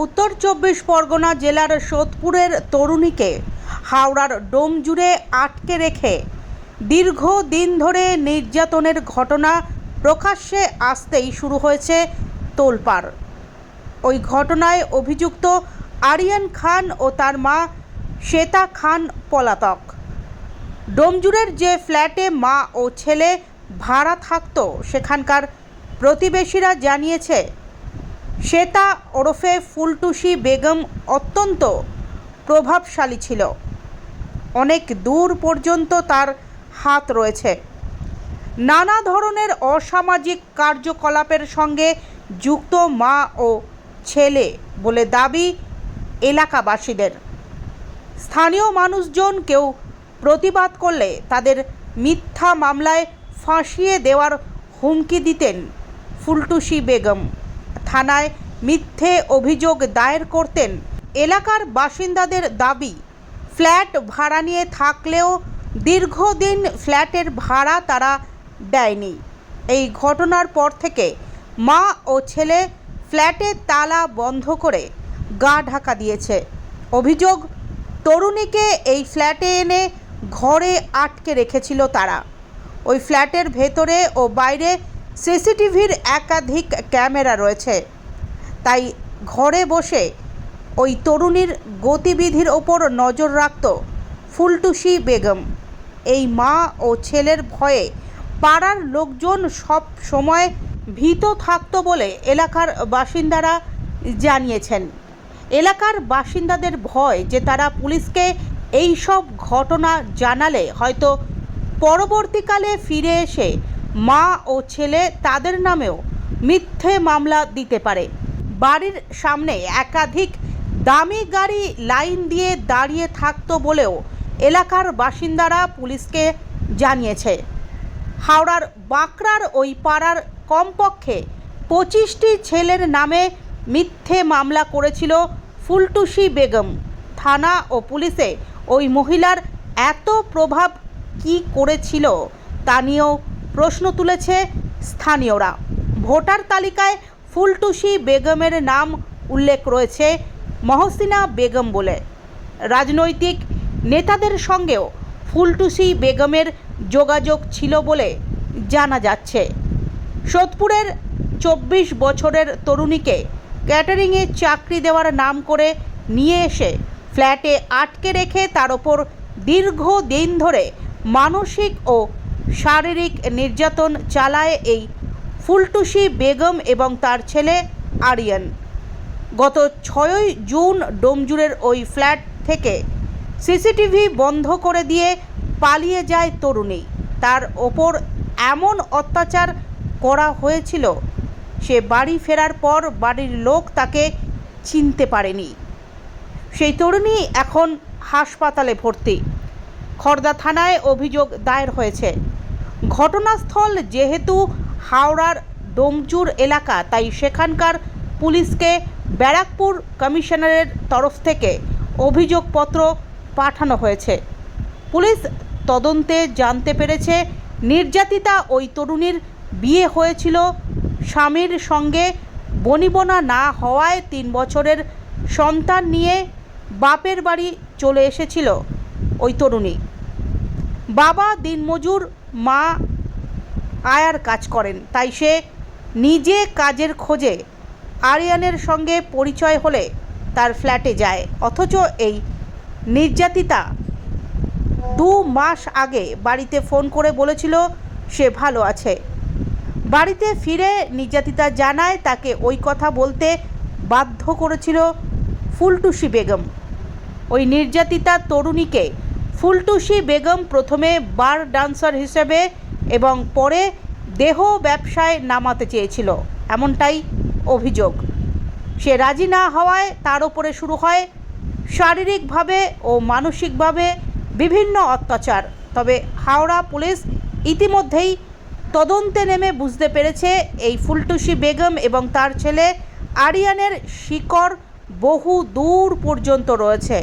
উত্তর চব্বিশ পরগনা জেলার সোদপুরের তরুণীকে হাওড়ার ডোমজুড়ে আটকে রেখে দীর্ঘ দিন ধরে নির্যাতনের ঘটনা প্রকাশ্যে আসতেই শুরু হয়েছে তোলপাড়। ওই ঘটনায় অভিযুক্ত আরিয়ান খান ও তার মা শ্বেতা খান পলাতক। ডোমজুড়ের যে ফ্ল্যাটে মা ও ছেলে ভাড়া থাকত, সেখানকার প্রতিবেশীরা জানিয়েছে শ্বেতা ওরফে ফুলটুসি বেগম অত্যন্ত প্রভাবশালী ছিল। অনেক দূর পর্যন্ত তার হাত রয়েছে। নানা ধরনের অসামাজিক কার্যকলাপের সঙ্গে যুক্ত মা ও ছেলে বলে দাবি এলাকাবাসীদের। স্থানীয় মানুষজন কেউ প্রতিবাদ করলে তাদের মিথ্যা মামলায় ফাঁসিয়ে দেওয়ার হুমকি দিতেন ফুলটুসি বেগম। থানায় মিথ্যে অভিযোগ দায়ের করতেন এলাকার বাসিন্দাদের দাবি, ফ্ল্যাট ভাড়া নিয়ে থাকলেও দীর্ঘদিন ফ্ল্যাটের ভাড়া তারা দেয়নি। এই ঘটনার পর থেকে মা ও ছেলে ফ্ল্যাটে তালা বন্ধ করে গা ঢাকা দিয়েছে। অভিযোগ, তরুণীকে এই ফ্ল্যাটে এনে ঘরে আটকে রেখেছিল তারা। ওই ফ্ল্যাটের ভেতরে ও বাইরে সিসিটিভির একাধিক ক্যামেরা রয়েছে। তাই ঘরে বসে ওই তরুণীর গতিবিধির ওপর নজর রাখত ফুলটুসি বেগম। এই মা ও ছেলের ভয়ে পাড়ার লোকজন সব সময় ভীত থাকত বলে এলাকার বাসিন্দারা জানিয়েছেন। এলাকার বাসিন্দাদের ভয় যে তারা পুলিশকে এই সব ঘটনা জানালে হয়তো পরবর্তীকালে ফিরে এসে মা ও ছেলে তাদের নামেও মিথ্যে মামলা দিতে পারে। বাড়ির সামনে একাধিক দামি গাড়ি লাইন দিয়ে দাঁড়িয়ে থাকতো বলেও এলাকার বাসিন্দারা পুলিশকে জানিয়েছে। হাওড়ার বাঁকড়ার ওই পাড়ার কমপক্ষে পঁচিশটি ছেলের নামে মিথ্যে মামলা করেছিল ফুলটুসি বেগম। থানা ও পুলিশে ওই মহিলার এত প্রভাব কি করেছিল তা নিয়েও প্রশ্ন তুলেছে স্থানীয়রা। ভোটার তালিকায় ফুলটুসি বেগমের নাম উল্লেখ রয়েছে মহসিনা বেগম বলে। রাজনৈতিক নেতাদের সঙ্গেও ফুলটুসি বেগমের যোগাযোগ ছিল বলে জানা যাচ্ছে। সোদপুরের চব্বিশ বছরের তরুণীকে ক্যাটারিংয়ে চাকরি দেওয়ার নাম করে নিয়ে এসে ফ্ল্যাটে আটকে রেখে তার ওপর দীর্ঘদিন ধরে মানসিক ও শারীরিক নির্যাতন চালায় এই ফুলটুসি বেগম এবং তার ছেলে আরিয়ান। গত ছয়ই জুন ডোমজুরের ওই ফ্ল্যাট থেকে সিসিটিভি বন্ধ করে দিয়ে পালিয়ে যায় তরুণী। তার ওপর এমন অত্যাচার করা হয়েছিল, সে বাড়ি ফেরার পর বাড়ির লোক তাকে চিনতে পারেনি। সেই তরুণী এখন হাসপাতালে ভর্তি। খর্দা থানায় অভিযোগ দায়ের হয়েছে। ঘটনাস্থল যেহেতু হাওড়ার ডোমচুর এলাকা, তাই সেখানকার পুলিশকে ব্যারাকপুর কমিশনারের তরফ থেকে অভিযোগপত্র পাঠানো হয়েছে। পুলিশ তদন্তে জানতে পেরেছে, নির্যাতিতা ওই তরুণীর বিয়ে হয়েছিল স্বামীর সঙ্গে, বনিবনা না হওয়ায় তিন বছরের সন্তান নিয়ে বাপের বাড়ি চলে এসেছিল ওই তরুণী। বাবা দিনমজুর মা আয়ার কাজ করেন। তাই সে নিজে কাজের খোঁজে আরিয়ানের সঙ্গে পরিচয় হলে তার ফ্ল্যাটে যায়। অথচ এই নির্যাতিতা দু মাস আগে বাড়িতে ফোন করে বলেছিল সে ভালো আছে। বাড়িতে ফিরে নির্যাতিতা জানায় তাকে ওই কথা বলতে বাধ্য করেছিল ফুলটুসি বেগম। ওই নির্যাতিতা তরুণীকে ফুলটুসি বেগম প্রথমে বার ডান্সার হিসেবে এবং পরে দেহ ব্যবসায় নামাতে চেয়েছিল। এমনটাই অভিযোগ। সে রাজি না হওয়ায় তার ওপরে শুরু হয় শারীরিকভাবে ও মানসিকভাবে বিভিন্ন অত্যাচার। তবে হাওড়া পুলিশ ইতিমধ্যেই তদন্তে নেমে বুঝতে পেরেছে এই ফুলটুসি বেগম এবং তার ছেলে আরিয়ানের শিকড় বহু দূর পর্যন্ত রয়েছে।